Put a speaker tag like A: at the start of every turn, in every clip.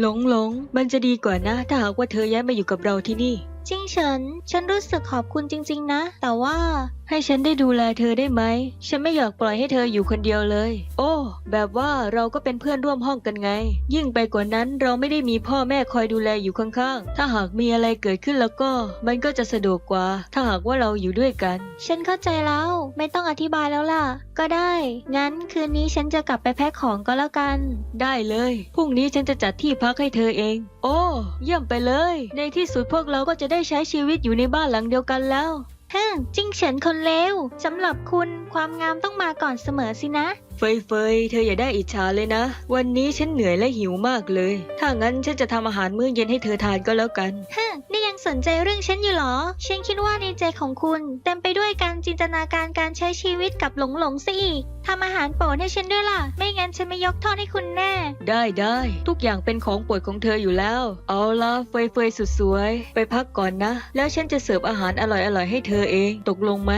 A: หลงหลงมันจะดีกว่านะถ้าหากว่าเธอย้ายมาอยู่กับเราที่นี่
B: จริงเฉิน ฉันรู้สึกขอบคุณจริง ๆ นะ แต่ว่า
A: ให้ฉันได้ดูแลเธอได้ไหม ฉันไม่อยากปล่อยให้เธออยู่คนเดียวเลย โอ้ แบบว่าเราก็เป็นเพื่อนร่วมห้องกันไง ยิ่งไปกว่านั้นเราไม่ได้มีพ่อแม่คอยดูแลอยู่ข้างๆ ถ้าหากมีอะไรเกิดขึ้นแล้วก็ มันก็จะสะดวกกว่า ถ้าหากว่าเราอยู่ด้วยกัน
B: ฉันเข้าใจแล้ว ไม่ต้องอธิบายแล้วล่ะ ก็ได้ งั้นคืนนี้ฉันจะกลับไปแพ็คของก็แล้วกัน
A: ได้เลย พรุ่งนี้ฉันจะจัดที่พักให้เธอเอง โอ้ เยี่ยมไปเลย ในที่สุดพวกเราก็จะได้ใช้ชีวิตอยู่ในบ้านหลังเดียวกันแล้ว
B: ฮึมจิ้งเฉินคนเลวสำหรับคุณความงามต้องมาก่อนเสมอสินะ
A: เฟยเฟยเธออย่าได้อิจฉาเลยนะ วันนี้ฉันเหนื่อยและหิวมากเลย ถ้างั้นฉันจะทำอาหารมื้อเย็นให้เธอทานก็แล้วกัน
B: ฮึมนี่ยัง สนใจเรื่องฉันอยู่หรอ ฉันคิดว่าในใจของคุณ เต็มไปด้วยการจินตนาการการใช้ชีวิตกับหลงหลงๆซะอีกทำอาหารโปรดให้ฉันด้วยล่ะ ไม่งั้นฉันไม่ยกโทษให้คุณแน่
A: ได้ได้ ทุกอย่างเป็นของโปรดของเธออยู่แล้ว เอาละเฟยเฟยสุดสวย ไปพักก่อนนะ แล้วฉันจะเสิร์ฟอาหารอร่อยๆให้เธอเอง ตกลงไหม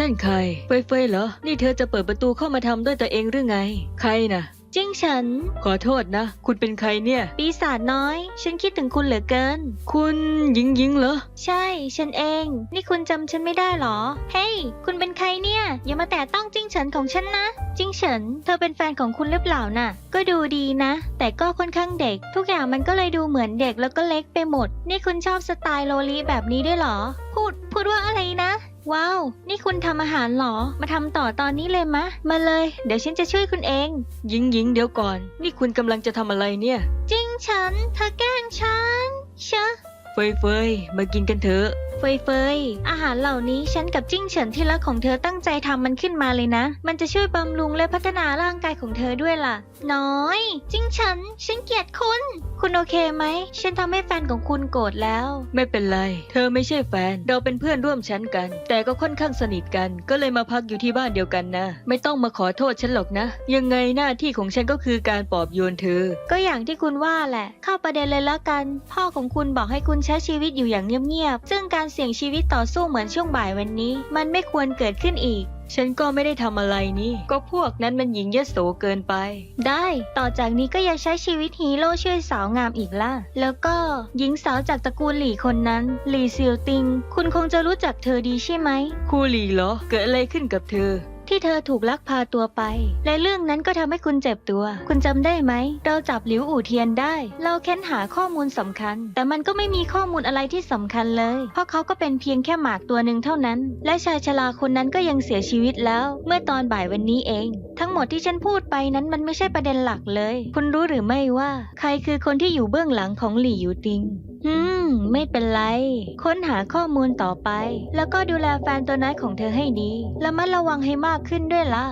A: นั่นใคร เฟยเฟยเหรอ นี่เธอจะเปิดประตูเข้ามาทำด้วยตัวเองหรือไง ใครน่ะ
B: จิ้งเฉิน
A: ขอโทษนะ คุณเป็นใครเนี่ย
B: ปีศาจน้อย ฉันคิดถึงคุณเหลือเกิน
A: คุณหญิงหญิงเหรอ
B: ใช่ ฉันเอง นี่คุณจำฉันไม่ได้เหรอ เฮ้ย คุณเป็นใครเนี่ย อย่ามาแตะต้องจิ้งเฉินของฉันนะ จิ้งเฉินเธอเป็นแฟนของคุณหรือเปล่าน่ะ ก็ดูดีนะ แต่ก็ค่อนข้างเด็ก ทุกอย่างมันก็เลยดูเหมือนเด็กแล้วก็เล็กไปหมด นี่คุณชอบสไตล์โลลีแบบนี้ด้วยเหรอ พูด พูดว่าอะไรนะ ว้าว นี่คุณทำอาหารเหรอ มาทำต่อตอนนี้เลยมะ มาเลย เดี๋ยวฉันจะช่วยคุณเอง
A: หญิงหญิงเดี๋ยวก่อน นี่คุณกำลังจะทำอะไรเนี่ย
B: จิ้งเฉินเธอแกล้งฉันเชอะ
A: เฟยเฟยมากินกันเถอะ
B: เฟยเฟยอาหารเหล่านี้ฉันกับจิ้งเฉินที่รักของเธอตั้งใจทำมันขึ้นมาเลยนะ มันจะช่วยบำรุงและพัฒนาร่างกายของเธอด้วยล่ะ น้อย จิ้งเฉินฉันเกลียดคุณ คุณโอเคไหม ฉันทำให้แฟนของคุณโกรธแล้ว
A: ไม่เป็นไร เธอไม่ใช่แฟน เราเป็นเพื่อนร่วมชั้นกัน แต่ก็ค่อนข้างสนิทกัน ก็เลยมาพักอยู่ที่บ้านเดียวกันนะ ไม่ต้องมาขอโทษฉันหรอกนะ ยังไงหน้าที่ของฉันก็คือการปลอบโยนเธอ
B: ก็อย่างที่คุณว่าแหละ เข้าประเด็นเลยละกัน พ่อของคุณบอกให้คุณใช้ชีวิตอยู่อย่างเงียบๆซึ่งการเสี่ยงชีวิตต่อสู้เหมือนช่วงบ่ายวันนี้ มันไม่ควรเกิดขึ้นอีก
A: ฉันก็ไม่ได้ทำอะไรนี่ ก็พวกนั้นมันหญิงยโสเกินไป
B: ได้ ต่อจากนี้ก็อย่าใช้ชีวิตฮีโร่ช่วยสาวงามอีกล่ะ แล้วก็หญิงสาวจากตระกูลหลี่คนนั้น หลี่ซิลติง คุณคงจะรู้จักเธอดีใช่ไหม
A: คูหลี่เหรอ เกิดอะไรขึ้นกับเธอ
B: ที่เธอถูกลักพาตัวไป และเรื่องนั้นก็ทำให้คุณเจ็บตัว คุณจำได้ไหม เราจับหลิวอู่เทียนได้ เราเค้นหาข้อมูลสำคัญ แต่มันก็ไม่มีข้อมูลอะไรที่สำคัญเลย เพราะเขาก็เป็นเพียงแค่หมากตัวหนึ่งเท่านั้น และชายชราคนนั้นก็ยังเสียชีวิตแล้ว เมื่อตอนบ่ายวันนี้เอง ทั้งหมดที่ฉันพูดไปนั้นมันไม่ใช่ประเด็นหลักเลย คุณรู้หรือไม่ว่า ใครคือคนที่อยู่เบื้องหลังของหลี่หยูติงอืม ไม่เป็นไร ค้นหาข้อมูลต่อไป แล้วก็ดูแลแฟนตัวน้อยของเธอให้ดีและมัดระวังให้มากขึ้นด้วยล่ะ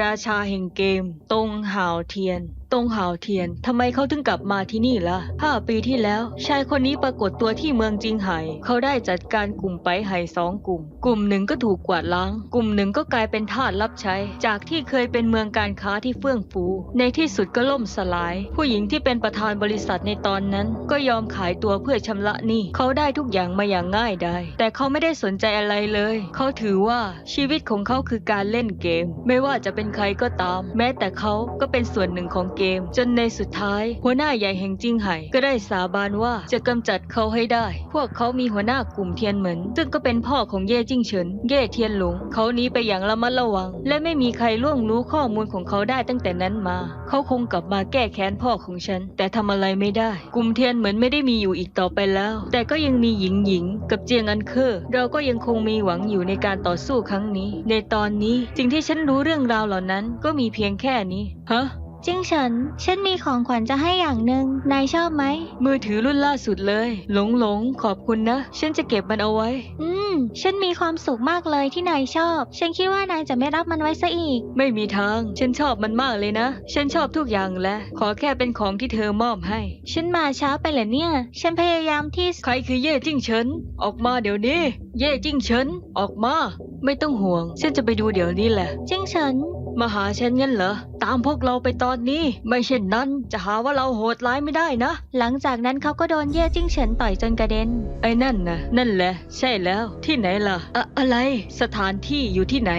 A: ราชาแห่งเกม ตงห่าวเทียน ตงหาวเทียนทำไมเขาถึงกลับมาที่นี่ล่ะห้าปีที่แล้ว ชายคนนี้ปรากฏตัวที่เมืองจิงไห่ เขาได้จัดการกลุ่มไปไห่สองกลุ่ม กลุ่มหนึ่งก็ถูกกวาดล้าง กลุ่มหนึ่งก็กลายเป็นทาสรับใช้ จากที่เคยเป็นเมืองการค้าที่เฟื่องฟู ในที่สุดก็ล่มสลาย ผู้หญิงที่เป็นประธานบริษัทในตอนนั้น ก็ยอมขายตัวเพื่อชำระหนี้เขาได้ทุกอย่างมาอย่างง่ายดายแต่เขาไม่ได้สนใจอะไรเลย เขาถือว่าชีวิตของเขาคือการเล่นเกม ไม่ว่าจะเป็นใครก็ตาม แม้แต่เขาก็เป็นส่วนหนึ่งของเกม จนในสุดท้าย หัวหน้าใหญ่แห่งจิงไห่ก็ได้สาบานว่าจะกำจัดเขาให้ได้ พวกเขามีหัวหน้ากลุ่มเทียนเหมินซึ่งก็เป็นพ่อของเย่จิ้งเฉิน เย่เทียนหลงเขานี้ไปอย่างระมัดระวัง และไม่มีใครล่วงรู้ข้อมูลของเขาได้ตั้งแต่นั้นมา เขาคงกลับมาแก้แค้นพ่อของฉัน แต่ทำอะไรไม่ได้ กลุ่มเทียนเหมือนไม่ได้มีอยู่อีกต่อไปแล้ว แต่ก็ยังมีหญิงหญิงกับเจียงอันเคอร์เราก็ยังคงมีหวังอยู่ในการต่อสู้ครั้งนี้ ในตอนนี้สิ่งที่ฉันรู้เรื่องราวเหล่านั้นก็มีเพียงแค่นี้ฮะ
B: จิ้งเฉินฉันมีของขวัญจะให้อย่างหนึ่งนายชอบไหม
A: มือถือรุ่นล่าสุดเลย หลงหลงขอบคุณนะ ฉันจะเก็บมันเอาไว้
B: อืม ฉันมีความสุขมากเลยที่นายชอบ ฉันคิดว่านายจะไม่รับมันไว้ซะอีก
A: ไม่มีทาง ฉันชอบมันมากเลยนะ ฉันชอบทุกอย่างแหละ ขอแค่เป็นของที่เธอมอบให้
B: ฉันมาช้าไปเหรอเนี่ย ฉันพยายามที่
A: ใครคือเย่จิ้งเฉิน ออกมาเดี๋ยวนี้ เย่จิ้งเฉิน ออกมา ไม่ต้องห่วง ฉันจะไปดูเดี๋ยวนี้แหละ
B: จิ้งเฉิน
A: มาหาฉันงั้นเหรอ ตามพวกเราไปตอนนี้ ไม่เช่นนั้นจะหาว่าเราโหดร้ายไม่ได้นะ
B: หลังจากนั้นเขาก็โดนเย่จิ้งเฉินต่อยจนกระเด็น
A: ไอ้นั่นนะนั่นแหละ ใช่แล้ว ที่ไหนล่ะอะอะไร สถานที่อยู่ที่ไหน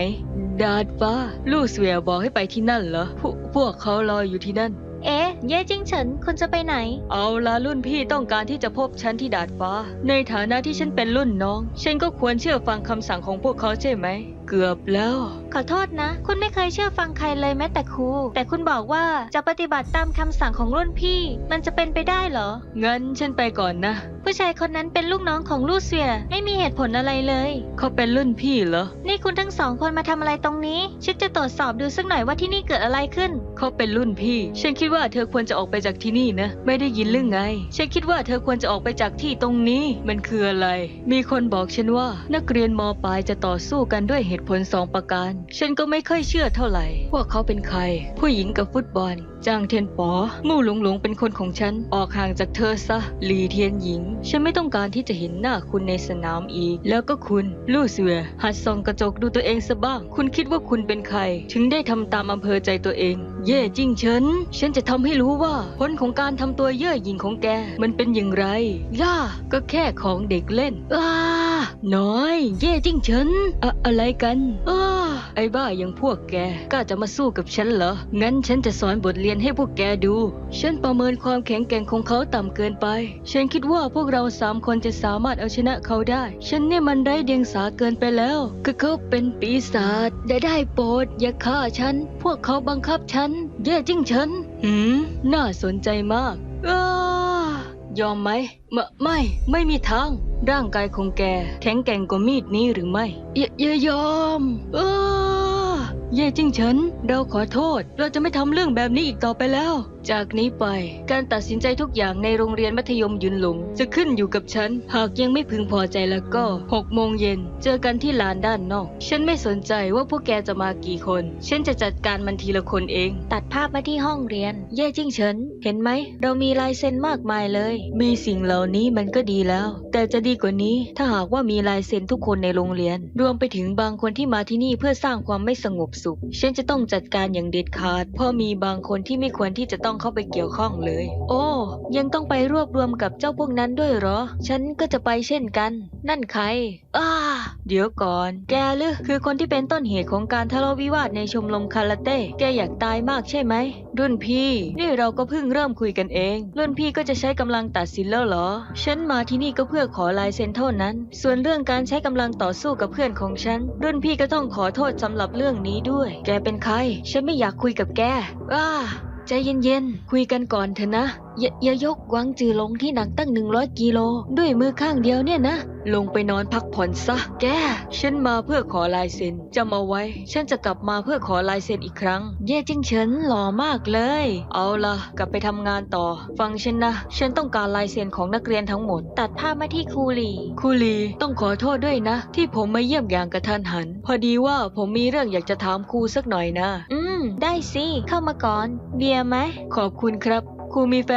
A: ดาดฟ้า ลู่เสวียบอกให้ไปที่นั่นเหรอพวกพวกเขารออยู่ที่นั่น
B: เอ๊ะ เย่จิ้งเฉิน คุณจะไปไหน
A: เอาละรุ่นพี่ต้องการที่จะพบฉันที่ดาดฟ้า ในฐานะที่ฉันเป็นรุ่นน้อง ฉันก็ควรเชื่อฟังคำสั่งของพวกเขาใช่ไหม เกือบแล้ว
B: ขอโทษนะ คุณไม่เคยเชื่อฟังใครเลยแม้แต่ครู แต่คุณบอกว่าจะปฏิบัติตามคำสั่งของรุ่นพี่ มันจะเป็นไปได้เหรอ
A: งั้นฉันไปก่อนนะ
B: ผู้ชายคนนั้นเป็นลูกน้องของลูเซียไม่มีเหตุผลอะไรเลย
A: เขาเป็นรุ่นพี่เหรอ
B: นี่คุณทั้งสองคนมาทำอะไรตรงนี้ ฉันจะตรวจสอบดูสักหน่อยว่าที่นี่เกิดอะไรขึ้น
A: เขาเป็นรุ่นพี่ ฉันคิดว่าเธอควรจะออกไปจากที่นี่นะ ไม่ได้ยินเรื่องไง ฉันคิดว่าเธอควรจะออกไปจากที่ตรงนี้ มันคืออะไร มีคนบอกฉันว่า นักเรียนมปลายจะต่อสู้กันด้วยเหตุผลสองประการ ฉันก็ไม่ค่อยเชื่อเท่าไหร่ ว่าเขาเป็นใคร ผู้หญิงกับฟุตบอล จางเทียนป๋อมู่หลงหลงเป็นคนของฉัน ออกห่างจากเธอซะ หลีเทียนหญิงฉันไม่ต้องการที่จะเห็นหน้าคุณในสนามอีก แล้วก็คุณลู่เสือ หัดส่องกระจกดูตัวเองซะบ้าง คุณคิดว่าคุณเป็นใคร ถึงได้ทำตามอำเภอใจตัวเอง เย่จิ้งเฉินฉันจะทำให้รู้ว่าผลของการทำตัวเย่อหยิ่งของแก มันเป็นอย่างไรย่าก็แค่ของเด็กเล่นอ้าน้อย เย่จิ้งเฉินอะอะไรกันอ้าไอ้บ้าอย่างพวกแกกล้าจะมาสู้กับฉันเหรอ งั้นฉันจะสอนบทเรียนให้พวกแกดู ฉันประเมินความแข็งแกร่งของเขาต่ำเกินไป ฉันคิดว่าพวกเราสามคนจะสามารถเอาชนะเขาได้ ฉันเนี่ยมันไร้เดียงสาเกินไปแล้ว ก็เขาเป็นปีศาจได้ได้โปรดอย่าฆ่าฉัน พวกเขาบังคับฉัน แย่จริงฉัน หืม น่าสนใจมากอา ยอมไหมมไม่ ไม่มีทาง ร่างกายของแก แข็งแกร่งกว่ามีดนี้หรือไม่เย่าอย่ายอมอ้าเย่จิ้งเฉิน เราขอโทษ เราจะไม่ทำเรื่องแบบนี้อีกต่อไปแล้วจากนี้ไป การตัดสินใจทุกอย่างในโรงเรียนมัธยมยุนหลง จะขึ้นอยู่กับฉัน หากยังไม่พึงพอใจแล้วก็6โมงเย็น เจอกันที่ลานด้านนอก ฉันไม่สนใจว่าพวกแกจะมากี่คน ฉันจะจัดการมันทีละคนเอง
B: ตัดภาพมาที่ห้องเรียน เย่จิ้งเฉิน เห็นไหม เรามีลายเซ็นมากมายเลย
A: มีสิ่งเหล่านี้มันก็ดีแล้ว แต่จะดีกว่านี้ถ้าหากว่ามีลายเซ็นทุกคนในโรงเรียน รวมไปถึงบางคนที่มาที่นี่เพื่อสร้างความไม่สงบสุข ฉันจะต้องจัดการอย่างเด็ดขาด เพราะมีบางคนที่ไม่ควรที่จะต้ององเข้าไปเกี่ยวข้องเลย โอ้ ยังต้องไปรวบรวมกับเจ้าพวกนั้นด้วยเหรอ ฉันก็จะไปเช่นกัน นั่นใคร อ้า เดี๋ยวก่อน แกหรือคือคนที่เป็นต้นเหตุของการทะเลาะวิวาทในชมรมคาราเต้ แกอยากตายมากใช่ไหม รุ่นพี่ นี่เราก็เพิ่งเริ่มคุยกันเอง รุ่นพี่ก็จะใช้กำลังตัดสินแล้วเหรอ ฉันมาที่นี่ก็เพื่อขอลายเซ็นเท่านั้น ส่วนเรื่องการใช้กำลังต่อสู้กับเพื่อนของฉัน รุ่นพี่ก็ต้องขอโทษสำหรับเรื่องนี้ด้วย แกเป็นใคร ฉันไม่อยากคุยกับแกอ้า ใจเย็นๆ คุยกันก่อนเถอะนะย่าอย่ายกกวางจือลงที่หนักตั้ง 100 กิโล ด้วยมือข้างเดียวเนี่ยนะ ลงไปนอนพักผ่อนซะ แก ฉันมาเพื่อขอลายเซ็นจำเอาไว้ ฉันจะกลับมาเพื่อขอลายเซ็นอีกครั้ง เย่จิ้งเฉินหล่อมากเลย เอาล่ะ กลับไปทำงานต่อ ฟังฉันนะ ฉันต้องการลายเซ็นของนักเรียนทั้งหมด
B: ตัดภาพมาที่ครูหลี
A: ครูลีต้องขอโทษด้วยนะ ที่ผมมาเยี่ยมอย่างกระทันหัน พอดีว่าผมมีเรื่องอยากจะถามครูสักหน่อยนะ
B: อืม ได้สิ เข้ามาก่อน เบียร์ไหม
A: ขอบคุณครับ ครูมีแ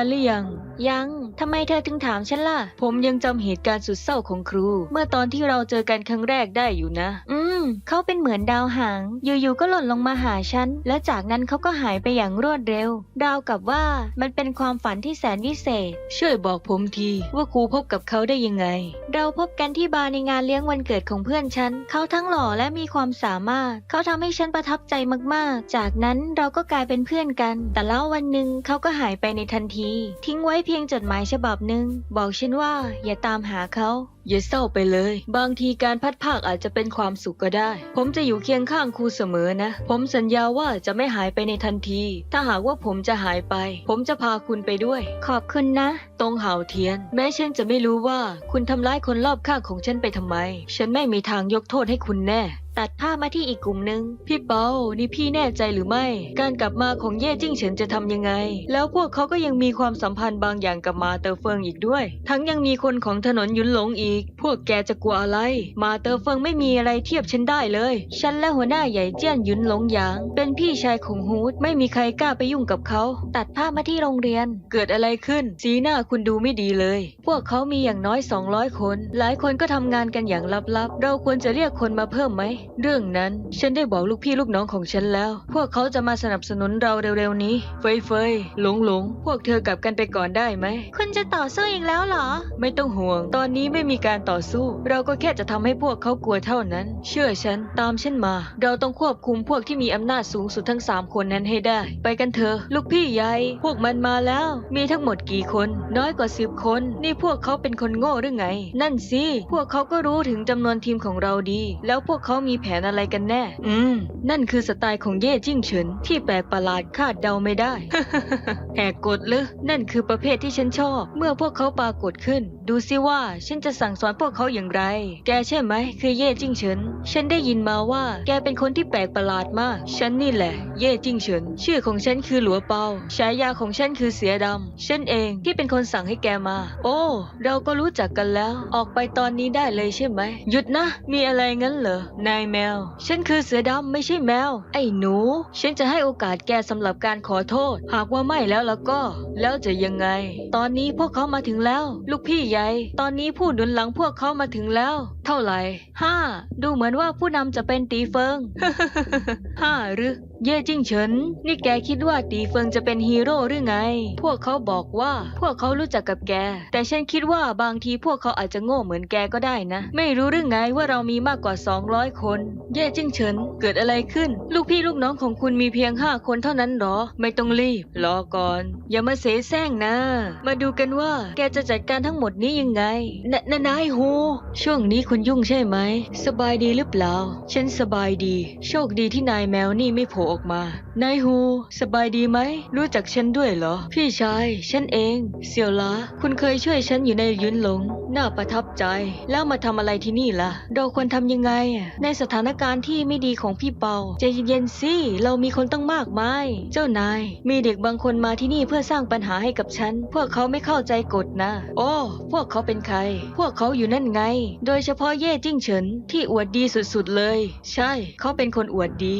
A: ฟนหรือยัง
B: ยังทำไมเธอถึงถามฉันล่ะ
A: ผมยังจำเหตุการณ์สุดเศร้าของครู เมื่อตอนที่เราเจอกันครั้งแรกได้อยู่นะ
B: อืม เขาเป็นเหมือนดาวหาง อยู่ๆก็หล่นลงมาหาฉัน แล้วจากนั้นเขาก็หายไปอย่างรวดเร็ว ดาวกับว่ามันเป็นความฝันที่แสนวิเศษ
A: ช่วยบอกผมทีว่าครูพบกับเขาได้ยังไง
B: เราพบกันที่บาร์ในงานเลี้ยงวันเกิดของเพื่อนฉัน เขาทั้งหล่อและมีความสามารถ เขาทำให้ฉันประทับใจมากๆ จากนั้นเราก็กลายเป็นเพื่อนกัน แต่แล้ววันหนึ่งเขาก็หายไปในทันที ทิ้งไว้เพียงจดหมายฉบับหนึ่งบอกฉันว่าอย่าตามหาเขา
A: อย่าเศร้าไปเลย บางทีการพัดภาคอาจจะเป็นความสุขก็ได้ ผมจะอยู่เคียงข้างครูเสมอนะ ผมสัญญาว่าจะไม่หายไปในทันที ถ้าหากว่าผมจะหายไป ผมจะพาคุณไปด้วย
B: ขอบคุณนะ
A: ตรงเห่าเทียน แม้ฉันจะไม่รู้ว่าคุณทำร้ายคนรอบข้างของฉันไปทำไม ฉันไม่มีทางยกโทษให้คุณแน่
B: ตัดภาพมาที่อีกกลุ่มหนึ่ง
A: พี่เปา นี่พี่แน่ใจหรือไม่ การกลับมาของเย่จิ้งเฉินจะทำยังไง แล้วพวกเขาก็ยังมีความสัมพันธ์บางอย่างกับมาเตอร์เฟิงอีกด้วย ทั้งยังมีคนของถนนยุนหลงอีกพวกแกจะกลัวอะไร มาเตอร์เฟิงไม่มีอะไรเทียบฉันได้เลย ฉันและหัวหน้าใหญ่เจี้ยนหยุนหลงหยาง เป็นพี่ชายของฮูดไม่มีใครกล้าไปยุ่งกับเขา
B: ตัดภาพมาที่โรงเรียน
A: เกิดอะไรขึ้น สีหน้าคุณดูไม่ดีเลย พวกเขามีอย่างน้อย 200 คน หลายคนก็ทำงานกันอย่างลับๆ เราควรจะเรียกคนมาเพิ่มไหม เรื่องนั้นฉันได้บอกลูกพี่ลูกน้องของฉันแล้ว พวกเขาจะมาสนับสนุนเราเร็วๆนี้ เฟยเฟยหลงหลงพวกเธอกลับกันไปก่อนได้ไหม
B: คุณจะต่อสู้อีกแล้วเหรอ
A: ไม่ต้องห่วง ตอนนี้ไม่มีการต่อสู้ เราก็แค่จะทำให้พวกเขากลัวเท่านั้น เชื่อฉันตามฉันมา เราต้องควบคุมพวกที่มีอำนาจสูงสุดทั้งสามคนนั้นให้ได้ ไปกันเถอะลูกพี่ใหญ่ พวกมันมาแล้ว มีทั้งหมดกี่คน น้อยกว่าสิบคน นี่พวกเขาเป็นคนโง่หรือไง นั่นสิ พวกเขาก็รู้ถึงจำนวนทีมของเราดี แล้วพวกเขามีแผนอะไรกันแน่ อืม นั่นคือสไตล์ของเย่จิ้งเฉินที่แปลกประหลาดคาดเดาไม่ได้แหกกฎหรือนั่นคือประเภทที่ฉันชอบ เมื่อพวกเขาปรากฏขึ้น ดูซิว่าฉันจะสั่งสอนพวกเขาอย่างไร แกใช่ไหม คือเย่จิ้งเฉิน ฉันได้ยินมาว่า แกเป็นคนที่แปลกประหลาดมาก ฉันนี่แหละ เย่จิ้งเฉิน ชื่อของฉันคือหลัวเปา ฉายาของฉันคือเสือดำ ฉันเองที่เป็นคนสั่งให้แกมา โอ้ เราก็รู้จักกันแล้ว ออกไปตอนนี้ได้เลยใช่ไหม หยุดนะ มีอะไรงั้นเหรอ นายแมว ฉันคือเสือดำไม่ใช่แมว ไอ้หนู ฉันจะให้โอกาสแกสำหรับการขอโทษ หากว่าไม่แล้วแล้วก็ แล้วจะยังไง ตอนนี้พวกเขามาถึงแล้ว ลูกพี่ใหญ่ ตอนนี้ผู้หนุนหลังพวกเขามาถึงแล้ว เท่าไหร่ห้าดูเหมือนว่าผู้นำจะเป็นตีเฟิงห้าหรือเย่จิ้งเฉิน นี่แกคิดว่าตีเฟิงจะเป็นฮีโร่หรือไง พวกเขาบอกว่าพวกเขารู้จักกับแก แต่ฉันคิดว่าบางทีพวกเขาอาจจะโง่เหมือนแกก็ได้นะ ไม่รู้หรือไงว่าเรามีมากกว่า 200 คน เย่จิ้งเฉิน เกิดอะไรขึ้น ลูกพี่ลูกน้องของคุณมีเพียง 5 คนเท่านั้นหรอ ไม่ต้องรีบ รอก่อน อย่ามาเสแสร้งนะ มาดูกันว่าแกจะจัดการทั้งหมดนี้ยังไงนนนายฮูช่วงนี้คุณยุ่งใช่ไหม สบายดีหรือเปล่า ฉันสบายดี โชคดีที่นายแมวนี่ไม่ผล่ออกมานายฮูสบายดีไหม รู้จักฉันด้วยเหรอ พี่ชาย ฉันเอง เสี่ยวหลาคุณเคยช่วยฉันอยู่ในยุนหลง น่าประทับใจ แล้วมาทำอะไรที่นี่ล่ะ เราควรทำยังไง ในสถานการณ์ที่ไม่ดีของพี่เปาใจเย็นๆสิเรามีคนตั้งมากมาย เจ้านาย มีเด็กบางคนมาที่นี่เพื่อสร้างปัญหาให้กับฉัน พวกเขาไม่เข้าใจกฎนะ โอ้พวกเขาเป็นใคร พวกเขาอยู่นั่นไง โดยเฉพาะเย่จิ้งเฉินที่อวดดีสุดๆเลย ใช่ เขาเป็นคนอวดดี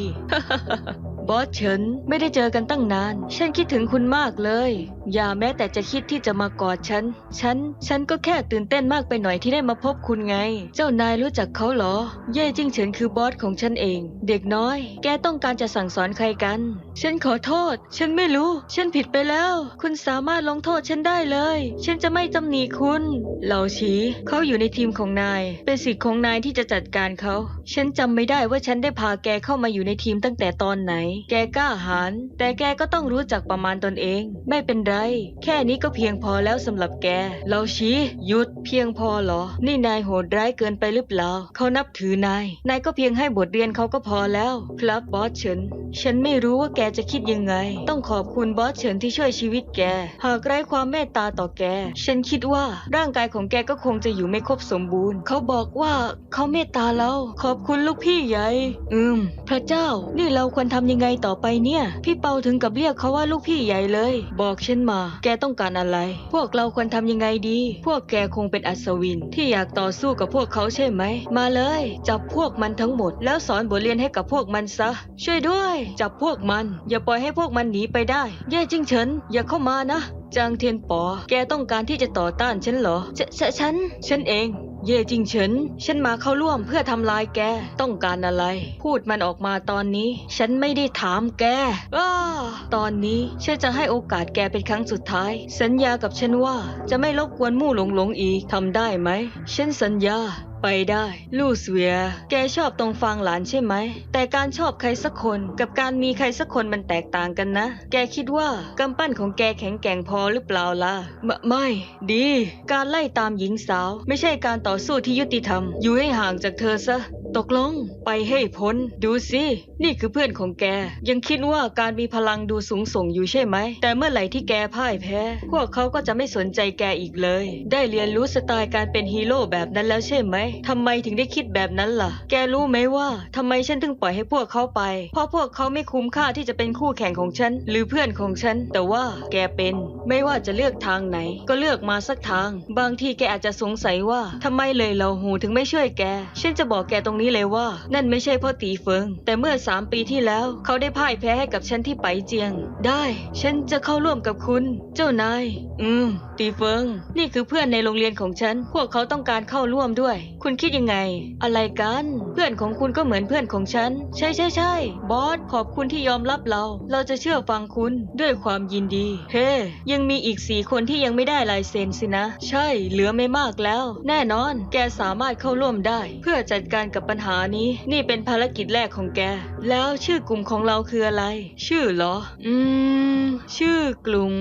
A: บอสเฉินไม่ได้เจอกันตั้งนาน ฉันคิดถึงคุณมากเลย อย่าแม้แต่จะคิดที่จะมากอดฉัน ฉัน ฉันก็แค่ตื่นเต้นมากไปหน่อยที่ได้มาพบคุณไง เจ้านายรู้จักเขาเหรอ เย่จิ้งเฉินคือบอสของฉันเอง เด็กน้อย แกต้องการจะสั่งสอนใครกัน ฉันขอโทษ ฉันไม่รู้ ฉันผิดไปแล้ว คุณสามารถลงโทษฉันได้เลย ฉันจะไม่ตำหนิคุณ เหล่าฉีเขาอยู่ในทีมของนาย เป็นสิทธิ์ของนายที่จะจัดการเขา ฉันจำไม่ได้ว่าฉันได้พาแกเข้ามาอยู่ในทีมตั้งแต่ตอนไหน แกกล้าหาญแต่แกก็ต้องรู้จักประมาณตนเอง ไม่เป็นไร แค่นี้ก็เพียงพอแล้วสำหรับแก เราชี้หยุดเพียงพอเหรอ นี่นายโหดร้ายเกินไปหรือเปล่า เขานับถือนาย นายก็เพียงให้บทเรียนเขาก็พอแล้ว ครับบอสเฉิน ฉันไม่รู้ว่าแกจะคิดยังไง ต้องขอบคุณบอสเฉินที่ช่วยชีวิตแก หากไร้ความเมตตาต่อแก ฉันคิดว่าร่างกายของแกก็คงจะอยู่ไม่ครบสมบูรณ์ เขาบอกว่าเขาเมตตาเรา ขอบคุณลูกพี่ใหญ่ อืม พระเจ้า นี่เราควรททำยังไงต่อไปเนี่ย พี่เปาถึงกับเรียกเขาว่าลูกพี่ใหญ่เลย บอกฉันมา แกต้องการอะไร พวกเราควรทำยังไงดี พวกแกคงเป็นอัศวิน ที่อยากต่อสู้กับพวกเขาใช่ไหม มาเลย จับพวกมันทั้งหมด แล้วสอนบทเรียนให้กับพวกมันซะ ช่วยด้วย จับพวกมัน อย่าปล่อยให้พวกมันหนีไปได้ แย่จริงเฉินอย่าเข้ามานะจางเทียนปอ แกต้องการที่จะต่อต้านฉันเหรอฉฉฉัน ฉันเอง เย่จริงเฉิน ฉันมาเข้าร่วมเพื่อทำลายแก ต้องการอะไร พูดมันออกมาตอนนี้ ฉันไม่ได้ถามแกอ้าตอนนี้ฉันจะให้โอกาสแกเป็นครั้งสุดท้าย สัญญากับฉันว่าจะไม่รบกวนมู่หลงหลงอีกทำได้ไหม ฉันสัญญาไปได้ลูสเวีย แกชอบตรงฟางหลานใช่ไหม แต่การชอบใครสักคนกับการมีใครสักคนมันแตกต่างกันนะ แกคิดว่ากำปั้นของแกแข็งแกร่งพอหรือเปล่าล่ะมไม่ ดี การไล่ตามหญิงสาว ไม่ใช่การต่อสู้ที่ยุติธรรม อยู่ให้ห่างจากเธอซะ ตกลงไปให้พ้น ดูสินี่คือเพื่อนของแก ยังคิดว่าการมีพลังดูสูงส่งอยู่ใช่ไหม แต่เมื่อไหร่ที่แกพ่ายแพ้ พวกเขาก็จะไม่สนใจแกอีกเลย ได้เรียนรู้สไตล์การเป็นฮีโร่แบบนั้นแล้วใช่ไหมทำไมถึงได้คิดแบบนั้นล่ะ แกรู้ไหมว่าทำไมฉันถึงปล่อยให้พวกเขาไป เพราะพวกเขาไม่คุ้มค่าที่จะเป็นคู่แข่งของฉัน หรือเพื่อนของฉัน แต่ว่าแกเป็นไม่ว่าจะเลือกทางไหน ก็เลือกมาสักทาง บางทีแกอาจจะสงสัยว่าทำไมเลยเราหูถึงไม่ช่วยแก ฉันจะบอกแกตรงนี้นี้เลยว่า นั่นไม่ใช่พ่อตีเฟิง แต่เมื่อสามปีที่แล้ว เขาได้พ่ายแพ้ให้กับฉันที่ไปเจียง ได้ ฉันจะเข้าร่วมกับคุณ เจ้านาย อืม ตีเฟิง นี่คือเพื่อนในโรงเรียนของฉัน พวกเขาต้องการเข้าร่วมด้วย คุณคิดยังไง อะไรกัน เพื่อนของคุณก็เหมือนเพื่อนของฉัน ใช่ใช่ใช่บอส ขอบคุณที่ยอมรับเรา เราจะเชื่อฟังคุณด้วยความยินดี เฮ้ ยังมีอีกสี่คนที่ยังไม่ได้ลายเซ็นสินะ ใช่ เหลือไม่มากแล้ว แน่นอน แกสามารถเข้าร่วมได้ เพื่อจัดการกับปัญหานี้นี่เป็นภารกิจแรกของแก แล้วชื่อกลุ่มของเราคืออะไร ชื่อเหรอ อืม ชื่อกลุ่ม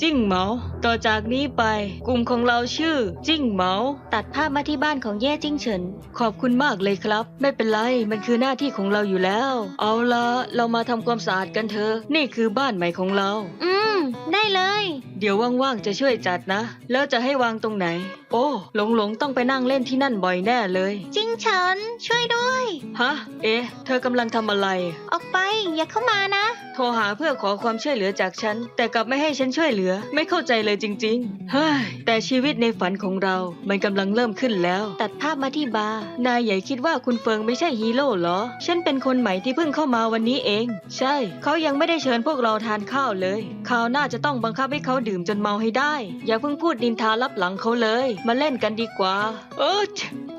A: จิ้งเหมา ต่อจากนี้ไป กลุ่มของเราชื่อ จิ้งเหมา
B: ตัดภาพมาที่บ้านของเย่จิ้งเฉิน
A: ขอบคุณมากเลยครับ ไม่เป็นไรมันคือหน้าที่ของเราอยู่แล้ว เอาละเรามาทำความสะอาดกันเถอะนี่คือบ้านใหม่ของเรา
B: อืม ได้เลย
A: เดี๋ยวว่างๆจะช่วยจัดนะ แล้วจะให้วางตรงไหนโอ้หลงหลงๆต้องไปนั่งเล่นที่นั่นบ่อยแน่เลย
B: จิ้งเฉินช่วยด้วย
A: ฮะ เอ๊ะ เธอกำลังทำอะไร
B: ออกไป อย่าเข้ามานะ
A: โทรหาเพื่อขอความช่วยเหลือจากฉัน แต่กลับไม่ให้ฉันช่วยเหลือ ไม่เข้าใจเลยจริง ๆ เฮ้ย แต่ชีวิตในฝันของเรา มันกำลังเริ่มขึ้นแล้ว
B: ตัดภาพมาที่บาร์
A: นายใหญ่คิดว่าคุณเฟิงไม่ใช่ฮีโร่เหรอ ฉันเป็นคนใหม่ที่เพิ่งเข้ามาวันนี้เอง ใช่ เขายังไม่ได้เชิญพวกเราทานข้าวเลย คราวหน้าจะต้องบังคับให้เขาดื่มจนเมาให้ได้ อย่าเพิ่งพูดดินทารับหลังเขาเลยมาเล่นกันดีกว่า เออ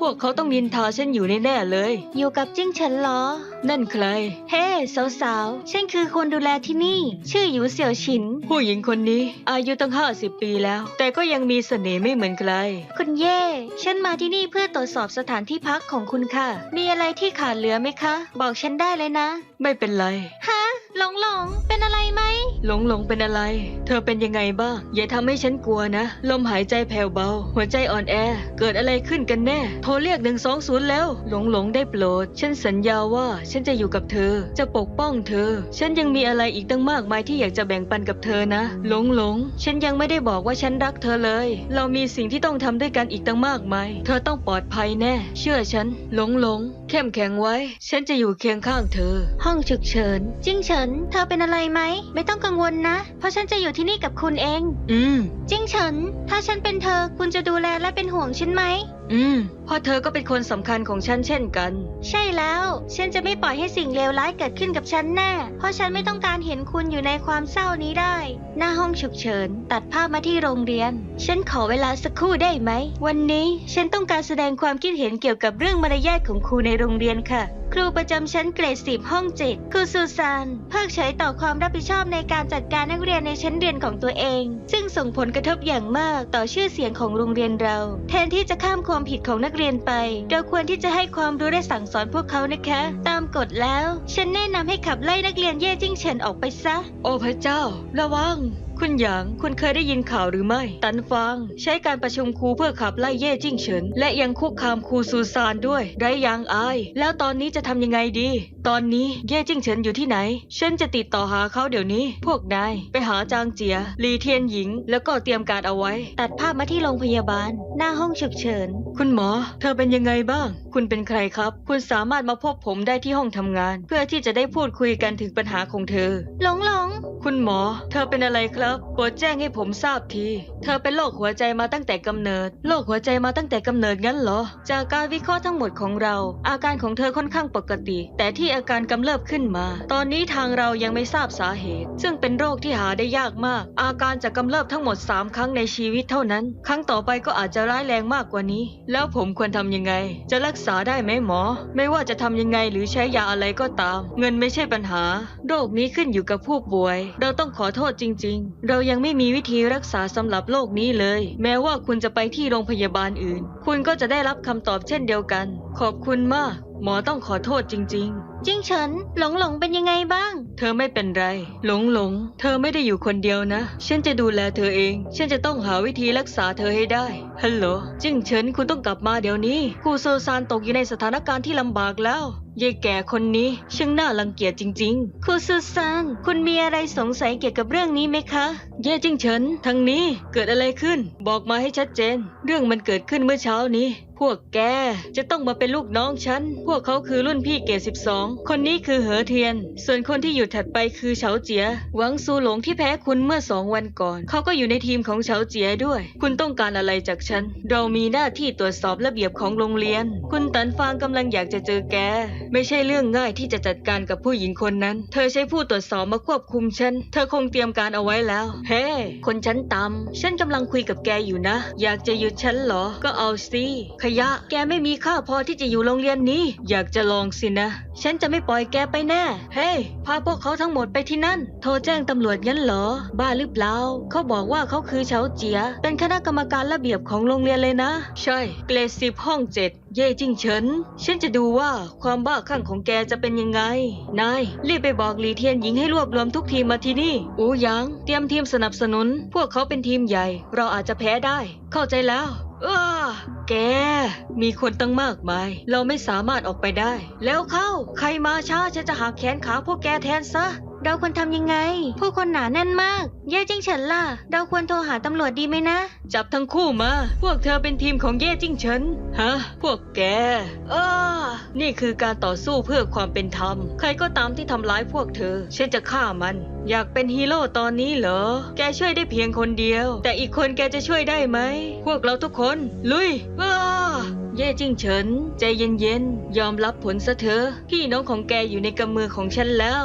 A: พวกเขาต้องนินทาฉันอยู่แน่ๆเลย
B: อยู่กับจิ้งเฉินเหรอ
A: นั่นใคร
B: เฮ้สาวๆฉันคือคนดูแลที่นี่ ชื่อหยูเสี่ยวฉิน
A: ผู้หญิงคนนี้ อายุตั้งห้าสิบปีแล้ว แต่ก็ยังมีเสน่ห์ไม่เหมือนใคร
B: คุณเย่ ฉันมาที่นี่เพื่อตรวจสอบสถานที่พักของคุณค่ะ มีอะไรที่ขาดเหลือไหมคะ บอกฉันได้เลยนะ
A: ไม่เป็นไร
B: ฮะหลงหลงเป็นอะไรไห
A: ลงหลงเป็นอะไร เธอเป็นยังไงบ้าง อย่าทำให้ฉันกลัวนะ ลมหายใจแผ่วเบา หัวใจอ่อนแอ เกิดอะไรขึ้นกันแน่ โทรเรียก120แล้ว หลงหลงได้โปรด ฉันสัญญาว่าฉันจะอยู่กับเธอ จะปกป้องเธอ ฉันยังมีอะไรอีกตั้งมากมายที่อยากจะแบ่งปันกับเธอนะ หลงหลง ฉันยังไม่ได้บอกว่าฉันรักเธอเลย เรามีสิ่งที่ต้องทำด้วยกันอีกตั้งมากมาย เธอต้องปลอดภัยแน่ เชื่อฉัน หลงหลง เข้มแข็งไว้ ฉันจะอยู่เคียงข้างเธอ
B: ห้องฉุกเฉิน จิ้งเฉิน เธอเป็นอะไรไหม ไม่ต้องกังวลนะ เพราะฉันจะอยู่ที่นี่กับคุณเอง
A: อืม
B: จิ้งเฉิน ถ้าฉันเป็นเธอ คุณจะดูแลและเป็นห่วงฉันไหม
A: อืมเพ่อเธอก็เป็นคนสำคัญของฉันเช่นกัน
B: ใช่แล้ว ฉันจะไม่ปล่อยให้สิ่งเลวร้ายเกิดขึ้นกับฉันแน่ เพราะฉันไม่ต้องการเห็นคุณอยู่ในความเศร้านี้ได้ หน้าห้องฉุกเฉิน ตัดภาพมาที่โรงเรียน ฉันขอเวลาสักครู่ได้ไหม วันนี้ฉันต้องการแสดงความคิดเห็นเกี่ยวกับเรื่องมารยาทของครูในโรงเรียนค่ะ ครูประจำชั้นเกรดสิบห้องเจ็ดครูซูซานเพิกเฉยต่อความรับผิดชอบในการจัดการนักเรียนในชั้นเรียนของตัวเอง ซึ่งส่งผลกระทบอย่างมากต่อชื่อเสียงของโรงเรียนเรา แทนที่จะข้ามความผิดของนักเรียนไป เราควรที่จะให้ความรู้และสั่งสอนพวกเขานะคะ ตามกฎแล้ว ฉันแนะนำให้ขับไล่นักเรียนเย่จิ้งเฉินออกไปซะ
A: โอ้พระเจ้า ระวัง คุณหยาง คุณเคยได้ยินข่าวหรือไม่ ตันฟาง ใช้การประชุมครูเพื่อขับไล่เย่จิ้งเฉิน และยังคุกคามครูซูซานด้วย ไรยางอาย แล้วตอนนี้จะทำยังไงดีตอนนี้เย่จิ้งเฉินอยู่ที่ไหน ฉันจะติดต่อหาเขาเดี๋ยวนี้ พวกนายไปหาจางเจียลีเทียนหญิง แล้วก็เตรียมการเอาไว้
B: ตัดภาพมาที่โรงพยาบาล หน้าห้องฉุกเฉิน
A: คุณหมอ เธอเป็นยังไงบ้าง คุณเป็นใครครับ คุณสามารถมาพบผมได้ที่ห้องทำงาน เพื่อที่จะได้พูดคุยกันถึงปัญหาของเธอ
B: หลงหลง
A: คุณหมอ เธอเป็นอะไรครับโปรดแจ้งให้ผมทราบที เธอเป็นโรคหัวใจมาตั้งแต่กำเนิดโรคหัวใจมาตั้งแต่กำเนิดงั้นเหรอ จากการวิเคราะห์ทั้งหมดของเรา อาการของเธอค่อนข้างปกติ แต่ที่อาการกำเริบขึ้นมา ตอนนี้ทางเรายังไม่ทราบสาเหตุ ซึ่งเป็นโรคที่หาได้ยากมาก อาการจะกำเริบทั้งหมด 3 ครั้งในชีวิตเท่านั้น ครั้งต่อไปก็อาจจะร้ายแรงมากกว่านี้ แล้วผมควรทำยังไง จะรักษาได้ไหมหมอ ไม่ว่าจะทำยังไงหรือใช้ยาอะไรก็ตาม เงินไม่ใช่ปัญหา โรคนี้ขึ้นอยู่กับผู้ป่วย เราต้องขอโทษจริง ๆ เรายังไม่มีวิธีรักษาสำหรับโรคนี้เลย แม้ว่าคุณจะไปที่โรงพยาบาลอื่น คุณก็จะได้รับคำตอบเช่นเดียวกันขอบคุณมาก หมอต้องขอโทษจริง ๆ
B: จิ้งเฉินหลงหลงเป็นยังไงบ้าง
A: เธอไม่เป็นไร หลงหลง เธอไม่ได้อยู่คนเดียวนะ ฉันจะดูแลเธอเอง ฉันจะต้องหาวิธีรักษาเธอให้ได้ ฮัลโหล จิ้งเฉินคุณต้องกลับมาเดี๋ยวนี้ครูโซซานตกอยู่ในสถานการณ์ที่ลำบากแล้วยายแก่คนนี้ช่างน่ารังเกียจจริงๆ
B: ครูซูซานคุณมีอะไรสงสัยเกี่ยวกับเรื่องนี้ไหมคะ
A: เย่จิ้งเฉินทางนี้เกิดอะไรขึ้น บอกมาให้ชัดเจน เรื่องมันเกิดขึ้นเมื่อเช้านี้ พวกแกจะต้องมาเป็นลูกน้องฉัน พวกเขาคือรุ่นพี่เกรด12คนนี้คือเหอเทียน ส่วนคนที่อยู่ถัดไปคือเฉาเจีย หวังซูหลงที่แพ้คุณเมื่อสองวันก่อน เขาก็อยู่ในทีมของเฉาเจียด้วย คุณต้องการอะไรจากฉัน เรามีหน้าที่ตรวจสอบระเบียบของโรงเรียน คุณตันฟางกำลังอยากจะเจอแกไม่ใช่เรื่องง่ายที่จะจัดการกับผู้หญิงคนนั้น เธอใช้ผู้ตรวจสอบมาควบคุมฉัน เธอคงเตรียมการเอาไว้แล้ว เฮ้คนชั้นต่ำฉันกำลังคุยกับแกอยู่นะ อยากจะหยุดฉันเหรอ ก็เอาสิ ขยะ แกไม่มีค่าพอที่จะอยู่โรงเรียนนี้ อยากจะลองสินะ ฉันจะไม่ปล่อยแกไปแน่ เฮ้ย พาพวกเขาทั้งหมดไปที่นั่น โทรแจ้งตำรวจงั้นเหรอ บ้าหรือเปล่า เขาบอกว่าเขาคือเฉาเจีย เป็นคณะกรรมการระเบียบของโรงเรียนเลยนะ ใช่ เกรดสิบห้องเจ็ด เย่จิงเฉิน ฉันจะดูว่าความบ้าคลั่งของแกจะเป็นยังไง นาย รีบไปบอกหลีเทียนหญิงให้รวบรวมทุกทีมมาที่นี่ อูหยาง เตรียมทีมสนับสนุน พวกเขาเป็นทีมใหญ่ เราอาจจะแพ้ได้ เข้าใจแล้ว อ้าแก มีคนตั้งมากมาย เราไม่สามารถออกไปได้ แล้วเข้า ใครมาช้าฉันจะหักแขนขาพวกแกแทนซะ
B: เราควรทำยังไง ผู้คนหนาแน่นมาก เย่จิ้งเฉินล่ะ เราควรโทรหาตำรวจดีไหมนะ
A: จับทั้งคู่มา พวกเธอเป็นทีมของเย่จิ้งเฉิน ฮะ พวกแกอ้านี่คือการต่อสู้เพื่อความเป็นธรรม ใครก็ตามที่ทำร้ายพวกเธอ ฉันจะฆ่ามัน อยากเป็นฮีโร่ตอนนี้เหรอ แกช่วยได้เพียงคนเดียว แต่อีกคนแกจะช่วยได้ไหม พวกเราทุกคน ลุยอ้าเย่จิ้งเฉิน ใจเย็นๆ ยอมรับผลซะเถอะ พี่น้องของแกอยู่ในกำมือของฉันแล้ว